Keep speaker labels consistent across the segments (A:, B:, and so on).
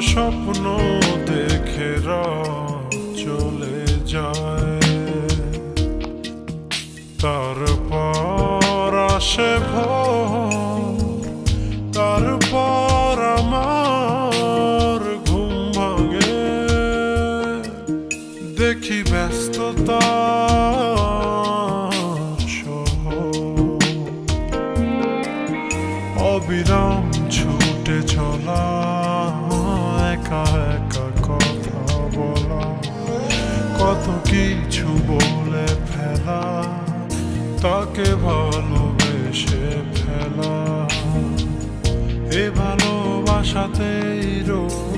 A: স্বপ্ন দেখে চলে যায়। তারপর আসে ভোর, তারপর আমার ঘুম ভাঙে। দেখি ব্যস্ততা অবিরাম ছুটে চলা একা একা কথা বলা কত কিছু বলে ফেলা তাকে ভালোবেসে ফেলা। এ ভালোবাসাতেই রোদ্দুর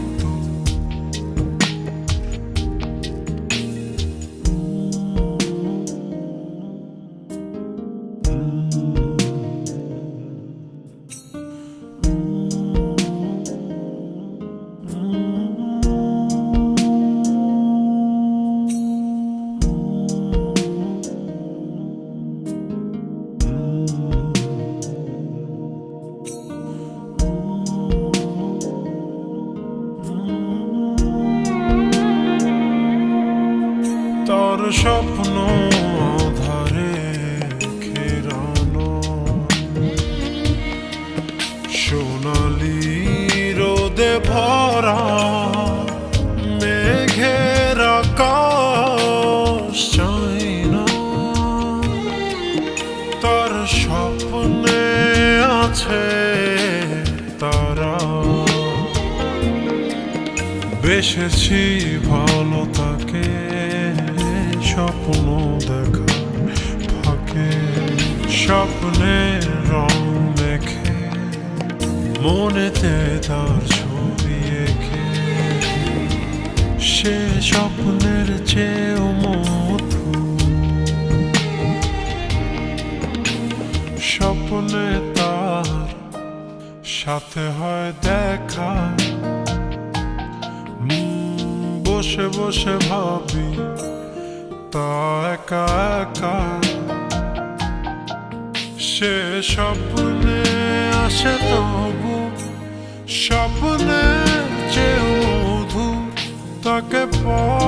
A: স্বপ্ন ধারে ঘেরানো সোনালি রোদে ভরা মেঘের চাই না তার স্বপ্নে আছে তারা। বেসেছি ভালো তাকে স্বপ্ন দেখা, ফাঁকে স্বপ্নের রং মেখে, মনেতে তার ছবি এঁকে। সে স্বপ্নের চেয়েও মধু। স্বপ্নে তার সাথে হয় দেখা। বসে বসে ভাবি সে স্বপ্নে আসে তবু স্বপ্নে যে মধু তাকে পা